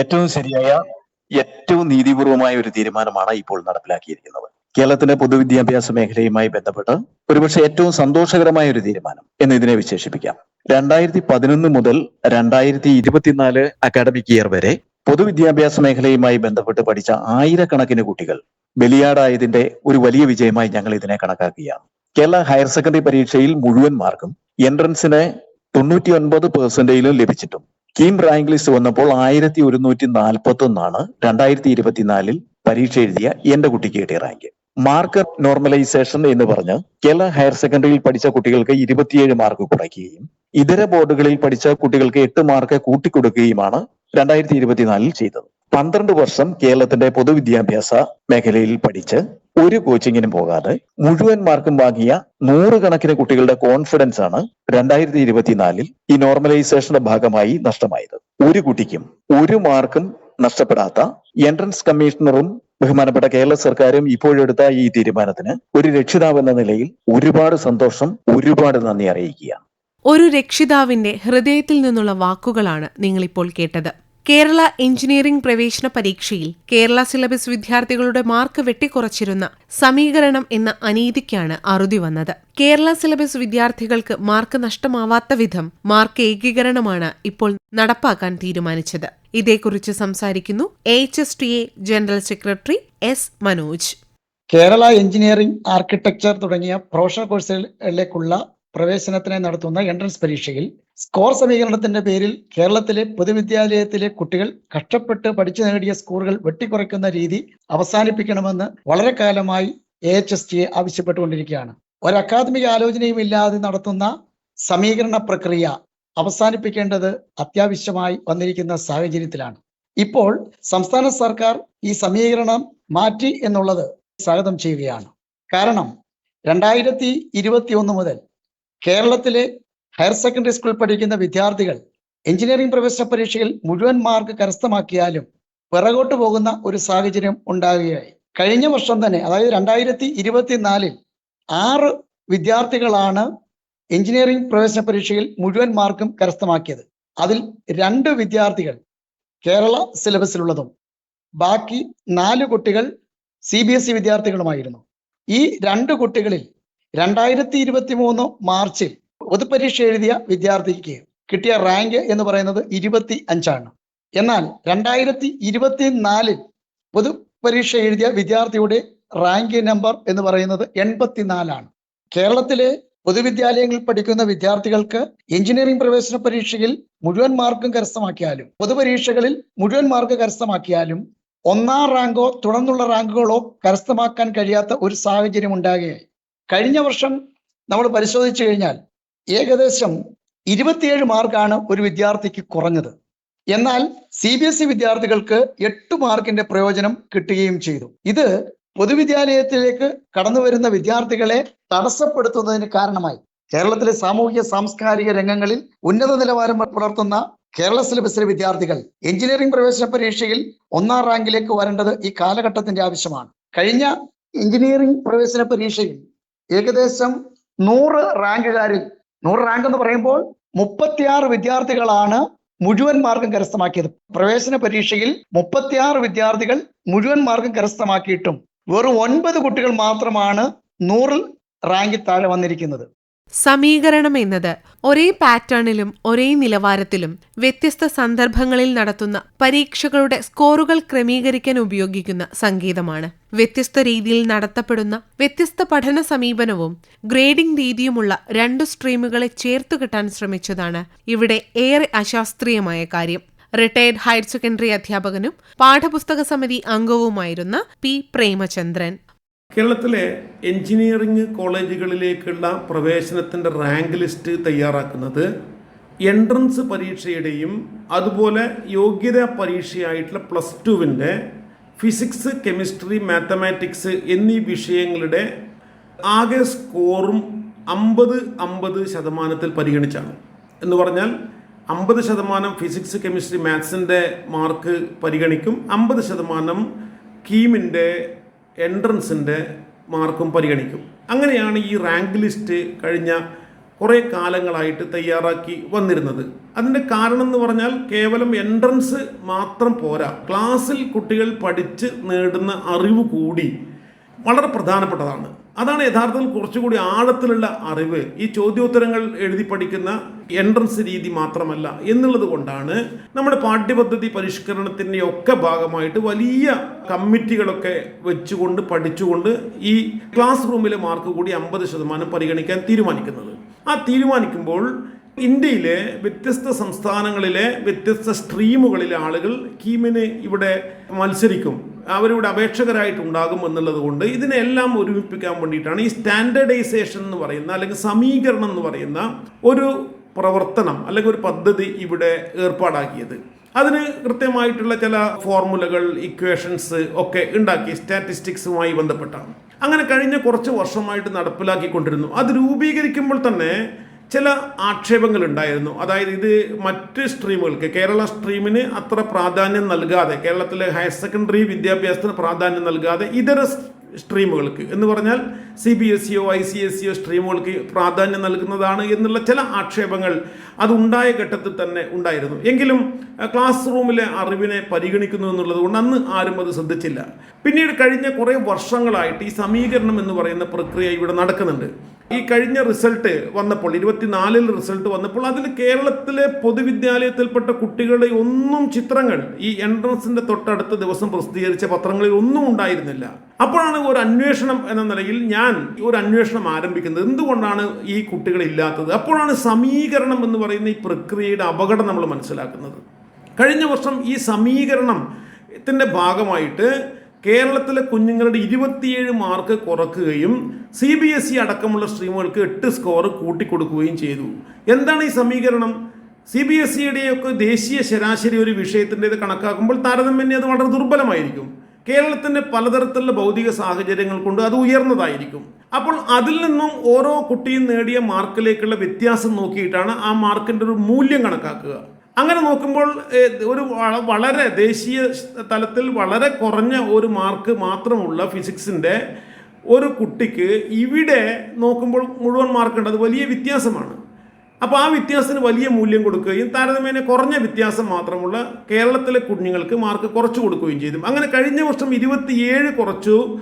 ഏറ്റവും ശരിയായ ഏറ്റവും നീതിപൂർവമായ ഒരു തീരുമാനമാണ് ഇപ്പോൾ നടപ്പിലാക്കിയിരിക്കുന്നത്. കേരളത്തിലെ പൊതുവിദ്യാഭ്യാസ മേഖലയുമായി ബന്ധപ്പെട്ട് ഒരുപക്ഷെ ഏറ്റവും സന്തോഷകരമായ ഒരു തീരുമാനം എന്ന് ഇതിനെ വിശേഷിപ്പിക്കാം. രണ്ടായിരത്തി പതിനൊന്ന് മുതൽ രണ്ടായിരത്തി ഇരുപത്തിനാല് അക്കാഡമിക് ഇയർ വരെ പൊതുവിദ്യാഭ്യാസ മേഖലയുമായി ബന്ധപ്പെട്ട് പഠിച്ച ആയിരക്കണക്കിന് കുട്ടികൾ ബലിയാടായതിന്റെ ഒരു വലിയ വിജയമായി ഞങ്ങൾ ഇതിനെ കണക്കാക്കുകയാണ്. കേരള ഹയർ സെക്കൻഡറി പരീക്ഷയിൽ മുഴുവൻ മാർക്കും എൻട്രൻസിന് തൊണ്ണൂറ്റി ഒൻപത് പെർസെന്റേജിലും ലഭിച്ചിട്ടും കീം റാങ്ക് ലിസ്റ്റ് വന്നപ്പോൾ ആയിരത്തി ഒരുന്നൂറ്റി നാൽപ്പത്തി ഒന്നാണ് രണ്ടായിരത്തി ഇരുപത്തിനാലിൽ പരീക്ഷ എഴുതിയ എന്റെ കുട്ടിക്ക് കിട്ടിയ റാങ്ക് മാർക്ക് നോർമലൈസേഷൻ എന്ന് പറഞ്ഞ് കേരള ഹയർ സെക്കൻഡറിയിൽ പഠിച്ച കുട്ടികൾക്ക് ഇരുപത്തിയേഴ് മാർക്ക് കുറയ്ക്കുകയും ഇതര ബോർഡുകളിൽ പഠിച്ച കുട്ടികൾക്ക് എട്ട് മാർക്ക് കൂട്ടിക്കൊടുക്കുകയുമാണ് രണ്ടായിരത്തി ഇരുപത്തിനാലിൽ ചെയ്തത്. പന്ത്രണ്ട് വർഷം കേരളത്തിന്റെ പൊതുവിദ്യാഭ്യാസ മേഖലയിൽ പഠിച്ച് ഒരു കോച്ചിങ്ങിനും പോകാതെ മുഴുവൻ മാർക്കും വാങ്ങിയ നൂറുകണക്കിന് കുട്ടികളുടെ കോൺഫിഡൻസ് ആണ് രണ്ടായിരത്തി ഇരുപത്തിനാലിൽ ഈ നോർമലൈസേഷന്റെ ഭാഗമായി നഷ്ടമായത്. ഒരു കുട്ടിക്കും ഒരു മാർക്കും നഷ്ടപ്പെടാത്ത എൻട്രൻസ് കമ്മീഷണറും ബഹുമാനപ്പെട്ട കേരള സർക്കാരും ഇപ്പോഴെടുത്ത ഈ തീരുമാനത്തിന് ഒരു രക്ഷിതാവ് എന്ന നിലയിൽ ഒരുപാട് സന്തോഷം ഒരുപാട് നന്ദി അറിയിക്കുകയാണ്. ഒരു രക്ഷിതാവിന്റെ ഹൃദയത്തിൽ നിന്നുള്ള വാക്കുകളാണ് നിങ്ങളിപ്പോൾ കേട്ടത്. കേരള എഞ്ചിനീയറിംഗ് പ്രവേശന പരീക്ഷയിൽ കേരള സിലബസ് വിദ്യാർത്ഥികളുടെ മാർക്ക് വെട്ടിക്കുറച്ചിരുന്ന സമീകരണം എന്ന അനീതിക്കാണ് അറുതി വന്നത്. കേരള സിലബസ് വിദ്യാർത്ഥികൾക്ക് മാർക്ക് നഷ്ടമാവാത്ത വിധം മാർക്ക് ഏകീകരണമാണ് ഇപ്പോൾ നടപ്പാക്കാൻ തീരുമാനിച്ചത്. ഇതേക്കുറിച്ച് സംസാരിക്കുന്നു H S T A general secretary S Manoj. Kerala engineering architecture തുടങ്ങിയ പ്രൊഫഷണൽ കോഴ്സുകളിലേക്കുള്ള പ്രവേശനത്തിനായി നടത്തുന്ന എൻട്രൻസ് പരീക്ഷയിൽ സ്കോർ സമീകരണത്തിന്റെ പേരിൽ കേരളത്തിലെ പൊതുവിദ്യാലയത്തിലെ കുട്ടികൾ കഷ്ടപ്പെട്ട് പഠിച്ചു നേടിയ സ്കോറുകൾ വെട്ടിക്കുറയ്ക്കുന്ന രീതി അവസാനിപ്പിക്കണമെന്ന് വളരെ കാലമായി എ എച്ച് എസ് ടി ആവശ്യപ്പെട്ടുകൊണ്ടിരിക്കുകയാണ്. ഒരു അക്കാദമിക ആലോചനയും ഇല്ലാതെ നടത്തുന്ന സമീകരണ പ്രക്രിയ അവസാനിപ്പിക്കേണ്ടത് അത്യാവശ്യമായി വന്നിരിക്കുന്ന സാഹചര്യത്തിലാണ്. ഇപ്പോൾ സംസ്ഥാന സർക്കാർ ഈ സമീകരണം മാറ്റി എന്നുള്ളത് സ്വാഗതം ചെയ്യുകയാണ്. കാരണം രണ്ടായിരത്തി ഇരുപത്തി ഒന്ന് മുതൽ കേരളത്തിലെ ഹയർ സെക്കൻഡറി സ്കൂളിൽ പഠിക്കുന്ന വിദ്യാർത്ഥികൾ എഞ്ചിനീയറിംഗ് പ്രവേശന പരീക്ഷയിൽ മുഴുവൻ മാർക്ക് കരസ്ഥമാക്കിയാലും പിറകോട്ട് പോകുന്ന ഒരു സാഹചര്യം ഉണ്ടാകുകയായി. കഴിഞ്ഞ വർഷം തന്നെ അതായത് രണ്ടായിരത്തി ഇരുപത്തിനാലിൽ ആറ് വിദ്യാർത്ഥികളാണ് എഞ്ചിനീയറിംഗ് പ്രവേശന പരീക്ഷയിൽ മുഴുവൻ മാർക്കും കരസ്ഥമാക്കിയത്. അതിൽ രണ്ട് വിദ്യാർത്ഥികൾ കേരള സിലബസിലുള്ളതും ബാക്കി നാല് കുട്ടികൾ സി ബി എസ് ഇ വിദ്യാർത്ഥികളുമായിരുന്നു. ഈ രണ്ട് കുട്ടികളിൽ രണ്ടായിരത്തി ഇരുപത്തി മൂന്ന് മാർച്ചിൽ പൊതുപരീക്ഷ എഴുതിയ വിദ്യാർത്ഥിക്ക് കിട്ടിയ റാങ്ക് എന്ന് പറയുന്നത് ഇരുപത്തി അഞ്ചാണ് എന്നാൽ രണ്ടായിരത്തി ഇരുപത്തി നാലിൽ പൊതുപരീക്ഷ എഴുതിയ വിദ്യാർത്ഥിയുടെ റാങ്ക് നമ്പർ എന്ന് പറയുന്നത് എൺപത്തിനാലാണ്. കേരളത്തിലെ പൊതുവിദ്യാലയങ്ങളിൽ പഠിക്കുന്ന വിദ്യാർത്ഥികൾക്ക് എഞ്ചിനീയറിംഗ് പ്രവേശന പരീക്ഷയിൽ മുഴുവൻ മാർക്കും കരസ്ഥമാക്കിയാലും പൊതുപരീക്ഷകളിൽ മുഴുവൻ മാർക്ക് കരസ്ഥമാക്കിയാലും ഒന്നാം റാങ്കോ തുടർന്നുള്ള റാങ്കുകളോ കരസ്ഥമാക്കാൻ കഴിയാത്ത ഒരു സാഹചര്യം ഉണ്ടാകുകയായി കഴിഞ്ഞ വർഷം നമ്മൾ പരിശോധിച്ചു കഴിഞ്ഞാൽ ഏകദേശം ഇരുപത്തിയേഴ് മാർക്കാണ് ഒരു വിദ്യാർത്ഥിക്ക് കുറഞ്ഞത്. എന്നാൽ സി ബി എസ് ഇ വിദ്യാർത്ഥികൾക്ക് എട്ട് മാർക്കിന്റെ പ്രയോജനം കിട്ടുകയും ചെയ്തു. ഇത് പൊതുവിദ്യാലയത്തിലേക്ക് കടന്നു വരുന്ന വിദ്യാർത്ഥികളെ തടസ്സപ്പെടുത്തുന്നതിന് കാരണമായി. കേരളത്തിലെ സാമൂഹിക സാംസ്കാരിക രംഗങ്ങളിൽ ഉന്നത നിലവാരം പുലർത്തുന്ന കേരള സിലബസിലെ വിദ്യാർത്ഥികൾ എഞ്ചിനീയറിംഗ് പ്രവേശന പരീക്ഷയിൽ ഒന്നാം റാങ്കിലേക്ക് വരേണ്ടത് ഈ കാലഘട്ടത്തിന്റെ ആവശ്യമാണ്. കഴിഞ്ഞ എഞ്ചിനീയറിംഗ് പ്രവേശന പരീക്ഷയിൽ ഏകദേശം നൂറ് റാങ്കുകാരിൽ നൂറ് റാങ്ക് എന്ന് പറയുമ്പോൾ മുപ്പത്തിയാറ് വിദ്യാർത്ഥികളാണ് മുഴുവൻ മാർക്കും കരസ്ഥമാക്കിയത്. പ്രവേശന പരീക്ഷയിൽ മുപ്പത്തിയാറ് വിദ്യാർത്ഥികൾ മുഴുവൻ മാർക്കും കരസ്ഥമാക്കിയിട്ടും വെറും ഒൻപത് കുട്ടികൾ മാത്രമാണ് നൂറിൽ റാങ്കിൽ താഴെ വന്നിരിക്കുന്നത്. സമീകരണം എന്നത് ഒരേ പാറ്റേണിലും ഒരേ നിലവാരത്തിലും വ്യത്യസ്ത സന്ദർഭങ്ങളിൽ നടത്തുന്ന പരീക്ഷകളുടെ സ്കോറുകൾ ക്രമീകരിക്കാൻ ഉപയോഗിക്കുന്ന സംഗീതമാണ്. വ്യത്യസ്ത രീതിയിൽ നടത്തപ്പെടുന്ന വ്യത്യസ്ത പഠന സമീപനവും ഗ്രേഡിംഗ് രീതിയുമുള്ള രണ്ട് സ്ട്രീമുകളെ ചേർത്തു കിട്ടാൻ ശ്രമിച്ചതാണ് ഇവിടെ ഏറെ അശാസ്ത്രീയമായ കാര്യം. റിട്ടയർഡ് ഹയർ സെക്കൻഡറി അധ്യാപകനും പാഠപുസ്തക സമിതി അംഗവുമായിരുന്ന പി പ്രേമചന്ദ്രൻ. കേരളത്തിലെ എഞ്ചിനീയറിംഗ് കോളേജുകളിലേക്കുള്ള പ്രവേശനത്തിന്റെ റാങ്ക് ലിസ്റ്റ് തയ്യാറാക്കുന്നത് എൻട്രൻസ് പരീക്ഷയുടെയും അതുപോലെ യോഗ്യതാ പരീക്ഷയായിട്ടുള്ള പ്ലസ് ടുവിന്റെ ഫിസിക്സ് കെമിസ്ട്രി മാത്തമാറ്റിക്സ് എന്നീ വിഷയങ്ങളുടെ ആകെ സ്കോറും അമ്പത് അമ്പത് ശതമാനത്തിൽ പരിഗണിച്ചാണ്. എന്ന് പറഞ്ഞാൽ അമ്പത് ശതമാനം ഫിസിക്സ് കെമിസ്ട്രി മാത്സിന്റെ മാർക്ക് പരിഗണിക്കും അമ്പത് ശതമാനം കീമിന്റെ എൻട്രൻസിന്റെ മാർക്കും പരിഗണിക്കും. അങ്ങനെയാണ് ഈ റാങ്ക് ലിസ്റ്റ് കഴിഞ്ഞ കുറേ കാലങ്ങളായിട്ട് തയ്യാറാക്കി വന്നിരുന്നത്. അതിന്റെ കാരണം എന്ന് പറഞ്ഞാൽ കേവലം എൻട്രൻസ് മാത്രം പോരാ. ക്ലാസ്സിൽ കുട്ടികൾ പഠിച്ച് നേടുന്ന അറിവ് കൂടി വളരെ പ്രധാനപ്പെട്ടതാണ്. അതാണ് യഥാർത്ഥത്തിൽ കുറച്ചുകൂടി ആഴത്തിലുള്ള അറിവ്. ഈ ചോദ്യോത്തരങ്ങൾ എഴുതി പഠിക്കുന്ന എൻട്രൻസ് രീതി മാത്രമല്ല. എന്നുള്ളത് കൊണ്ടാണ് നമ്മുടെ പാഠ്യപദ്ധതി പരിഷ്കരണത്തിന്റെ ഒക്കെ ഭാഗമായിട്ട് വലിയ കമ്മിറ്റികളൊക്കെ വെച്ചുകൊണ്ട് പഠിച്ചുകൊണ്ട് ഈ ക്ലാസ് റൂമിലെ മാർക്ക് കൂടി അമ്പത് ശതമാനം പരിഗണിക്കാൻ തീരുമാനിക്കുന്നത്. ആ തീരുമാനിക്കുമ്പോൾ ഇന്ത്യയിലെ വ്യത്യസ്ത സംസ്ഥാനങ്ങളിലെ വ്യത്യസ്ത സ്ട്രീമുകളിലെ ആളുകൾ കീമിന് ഇവിടെ മത്സരിക്കും. അവരിവിടെ അപേക്ഷകരായിട്ടുണ്ടാകും എന്നുള്ളത് കൊണ്ട് ഇതിനെല്ലാം ഒരുമിപ്പിക്കാൻ വേണ്ടിയിട്ടാണ് ഈ സ്റ്റാൻഡേർഡൈസേഷൻ എന്ന് പറയുന്ന അല്ലെങ്കിൽ സമീകരണം എന്ന് പറയുന്ന ഒരു പ്രവർത്തനം അല്ലെങ്കിൽ ഒരു പദ്ധതി ഇവിടെ ഏർപ്പാടാക്കിയത്. അതിന് കൃത്യമായിട്ടുള്ള ചില ഫോർമുലകൾ ഇക്വേഷൻസ് ഒക്കെ ഉണ്ടാക്കി സ്റ്റാറ്റിസ്റ്റിക്സുമായി ബന്ധപ്പെട്ടാണ്. അങ്ങനെ കഴിഞ്ഞ കുറച്ച് വർഷമായിട്ട് നടപ്പിലാക്കിക്കൊണ്ടിരുന്നു. അത് രൂപീകരിക്കുമ്പോൾ തന്നെ ചില ആക്ഷേപങ്ങൾ ഉണ്ടായിരുന്നു അതായത് ഇത് മറ്റ് സ്ട്രീമുകൾക്ക് കേരള സ്ട്രീമിന് അത്ര പ്രാധാന്യം നൽകാതെ കേരളത്തിലെ ഹയർ സെക്കൻഡറി വിദ്യാഭ്യാസത്തിന് പ്രാധാന്യം നൽകാതെ ഇതര സ്ട്രീമുകൾക്ക് എന്ന് പറഞ്ഞാൽ സി ബി എസ് സിയോ ഐ സി എസ് സിയോ സ്ട്രീമുകൾക്ക് പ്രാധാന്യം നൽകുന്നതാണ് എന്നുള്ള ചില ആക്ഷേപങ്ങൾ അതുണ്ടായ ഘട്ടത്തിൽ തന്നെ ഉണ്ടായിരുന്നു. എങ്കിലും ക്ലാസ് റൂമിലെ അറിവിനെ പരിഗണിക്കുന്നു എന്നുള്ളത് കൊണ്ട് അന്ന് ആരും അത് ശ്രദ്ധിച്ചില്ല. പിന്നീട് കഴിഞ്ഞ കുറേ വർഷങ്ങളായിട്ട് ഈ സമീകരണം എന്ന് പറയുന്ന പ്രക്രിയ ഇവിടെ നടക്കുന്നുണ്ട്. ഈ കഴിഞ്ഞ റിസൾട്ട് വന്നപ്പോൾ ഇരുപത്തിനാലിൽ റിസൾട്ട് വന്നപ്പോൾ അതിൽ കേരളത്തിലെ പൊതുവിദ്യാലയത്തിൽപ്പെട്ട കുട്ടികളുടെ ഒന്നും ചിത്രങ്ങൾ ഈ എൻട്രൻസിന്റെ തൊട്ടടുത്ത ദിവസം പ്രസിദ്ധീകരിച്ച പത്രങ്ങളിൽ ഒന്നും ഉണ്ടായിരുന്നില്ല. അപ്പോഴാണ് ഒരു അന്വേഷണം എന്ന നിലയിൽ ഞാൻ ഒരു അന്വേഷണം ആരംഭിക്കുന്നത്. എന്തുകൊണ്ടാണ് ഈ കുട്ടികൾ ഇല്ലാത്തത്? അപ്പോഴാണ് സമീകരണം എന്ന് പറയുന്ന ഈ പ്രക്രിയയുടെ അപകടം നമ്മൾ മനസ്സിലാക്കുന്നത്. കഴിഞ്ഞ വർഷം ഈ സമീകരണത്തിന്റെ ഭാഗമായിട്ട് കേരളത്തിലെ കുഞ്ഞുങ്ങളുടെ ഇരുപത്തിയേഴ് മാർക്ക് കുറക്കുകയും സി ബി എസ് ഇ അടക്കമുള്ള സ്ട്രീമുകൾക്ക് എട്ട് സ്കോർ കൂട്ടിക്കൊടുക്കുകയും ചെയ്തു. എന്താണ് ഈ സമീകരണം? സി ബി എസ് സിയുടെയൊക്കെ ദേശീയ ശരാശരി ഒരു വിഷയത്തിന്റെത് കണക്കാക്കുമ്പോൾ താരതമ്യേന അത് വളരെ ദുർബലമായിരിക്കും. കേരളത്തിന്റെ പലതരത്തിലുള്ള ഭൗതിക സാഹചര്യങ്ങൾ കൊണ്ട് അത് ഉയർന്നതായിരിക്കും. അപ്പോൾ അതിൽ നിന്നും ഓരോ കുട്ടിയും നേടിയ മാർക്കിലേക്കുള്ള വ്യത്യാസം നോക്കിയിട്ടാണ് ആ മാർക്കിന്റെ ഒരു മൂല്യം കണക്കാക്കുക. അങ്ങനെ നോക്കുമ്പോൾ ഒരു വളരെ ദേശീയ തലത്തിൽ വളരെ കുറഞ്ഞ ഒരു മാർക്ക് മാത്രമുള്ള ഫിസിക്സിന്റെ ഒരു കുട്ടിക്ക് ഇവിടെ നോക്കുമ്പോൾ മുഴുവൻ മാർക്കുണ്ട് അത് വലിയ വ്യത്യാസമാണ്. അപ്പോൾ ആ വ്യത്യാസത്തിന് വലിയ മൂല്യം കൊടുക്കുകയും താരതമ്യേന കുറഞ്ഞ വ്യത്യാസം മാത്രമുള്ള കേരളത്തിലെ കുഞ്ഞുങ്ങൾക്ക് മാർക്ക് കുറച്ച് കൊടുക്കുകയും ചെയ്തു. അങ്ങനെ കഴിഞ്ഞ വർഷം ഇരുപത്തിയേഴ് കുറച്ചു.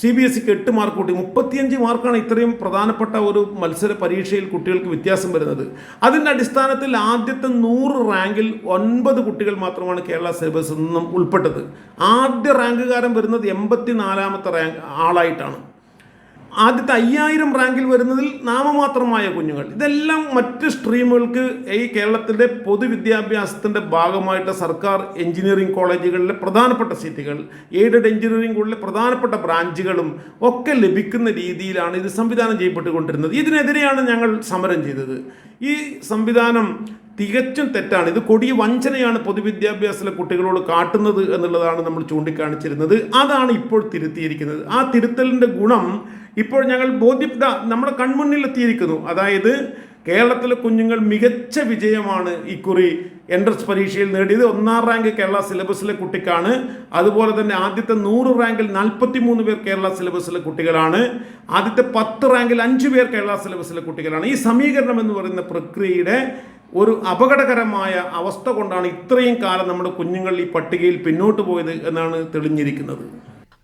സി ബി എസ് സിക്ക് എട്ട് മാർക്ക് കൂട്ടി. മുപ്പത്തിയഞ്ച് മാർക്കാണ് ഇത്രയും പ്രധാനപ്പെട്ട ഒരു മത്സര പരീക്ഷയിൽ കുട്ടികൾക്ക് വ്യത്യാസം വരുന്നത്. അതിന്റെ അടിസ്ഥാനത്തിൽ ആദ്യത്തെ നൂറ് റാങ്കിൽ ഒൻപത് കുട്ടികൾ മാത്രമാണ് കേരള സിലബസിൽ നിന്നും ഉൾപ്പെട്ടത്. ആദ്യ റാങ്കുകാരൻ വരുന്നത് എൺപത്തി നാലാമത്തെ റാങ്ക് ആളായിട്ടാണ്. ആദ്യത്തെ അയ്യായിരം റാങ്കിൽ വരുന്നതിൽ നാമമാത്രമായ കുഞ്ഞുങ്ങൾ. ഇതെല്ലാം മറ്റ് സ്ട്രീമുകൾക്ക് ഈ കേരളത്തിന്റെ പൊതുവിദ്യാഭ്യാസത്തിന്റെ ഭാഗമായിട്ട് സർക്കാർ എഞ്ചിനീയറിംഗ് കോളേജുകളിലെ പ്രധാനപ്പെട്ട സീറ്റുകൾ എയ്ഡഡ് എഞ്ചിനീയറിംഗ് സ്കൂളിലെ പ്രധാനപ്പെട്ട ബ്രാഞ്ചുകളും ഒക്കെ ലഭിക്കുന്ന രീതിയിലാണ് ഇത് സംവിധാനം ചെയ്യപ്പെട്ടുകൊണ്ടിരുന്നത്. ഇതിനെതിരെയാണ് ഞങ്ങൾ സമരം ചെയ്തത്. ഈ സംവിധാനം തികച്ചും തെറ്റാണ്. ഇത് കൊടിയ വഞ്ചനയാണ് പൊതുവിദ്യാഭ്യാസത്തിലെ കുട്ടികളോട് കാട്ടുന്നത് എന്നുള്ളതാണ് നമ്മൾ ചൂണ്ടിക്കാണിച്ചിരുന്നത്. അതാണ് ഇപ്പോൾ തിരുത്തിയിരിക്കുന്നത്. ആ തിരുത്തലിന്റെ ഗുണം ഇപ്പോൾ ഞങ്ങൾ ബോധ്യ നമ്മുടെ കൺമുന്നിൽ എത്തിയിരിക്കുന്നു അതായത് കേരളത്തിലെ കുഞ്ഞുങ്ങൾ മികച്ച വിജയമാണ് ഇക്കുറി എൻട്രൻസ് പരീക്ഷയിൽ നേടിയത്. ഒന്നാം റാങ്ക് കേരള സിലബസിലെ കുട്ടിക്കാണ്. അതുപോലെ തന്നെ ആദ്യത്തെ നൂറ് റാങ്കിൽ നാൽപ്പത്തി മൂന്ന് പേർ കേരള സിലബസിലെ കുട്ടികളാണ്. ആദ്യത്തെ പത്ത് റാങ്കിൽ അഞ്ച് പേർ കേരള സിലബസിലെ കുട്ടികളാണ്. ഈ സമീകരണം എന്ന് പറയുന്ന പ്രക്രിയയുടെ ഒരു അപകടകരമായ അവസ്ഥ കൊണ്ടാണ് ഇത്രയും കാലം നമ്മുടെ കുഞ്ഞുങ്ങൾ ഈ പട്ടികയിൽ പിന്നോട്ട് പോയത് എന്നാണ് തെളിഞ്ഞിരിക്കുന്നത്.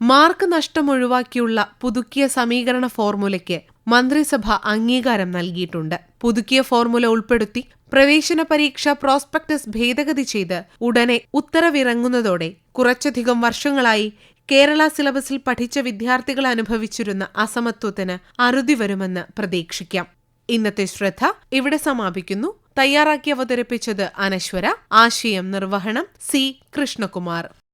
മാർക്ക് നഷ്ടം ഒഴിവാക്കിയുള്ള പുതുക്കിയ സമീകരണ ഫോർമുലയ്ക്ക് മന്ത്രിസഭ അംഗീകാരം നൽകിയിട്ടുണ്ട്. പുതുക്കിയ ഫോർമുല ഉൾപ്പെടുത്തി പ്രവേശന പരീക്ഷ പ്രോസ്പെക്ടസ് ഭേദഗതി ചെയ്ത് ഉടനെ ഉത്തരവിറങ്ങുന്നതോടെ കുറച്ചധികം വർഷങ്ങളായി കേരള സിലബസിൽ പഠിച്ച വിദ്യാർത്ഥികൾ അനുഭവിച്ചിരുന്ന അസമത്വത്തിന് അറുതി വരുമെന്ന് പ്രതീക്ഷിക്കാം. ഇന്നത്തെ ശ്രദ്ധ ഇവിടെ സമാപിക്കുന്നു. തയ്യാറാക്കി അവതരിപ്പിച്ചത് അനശ്വര. ആശയം നിർവഹണം സി കൃഷ്ണകുമാർ.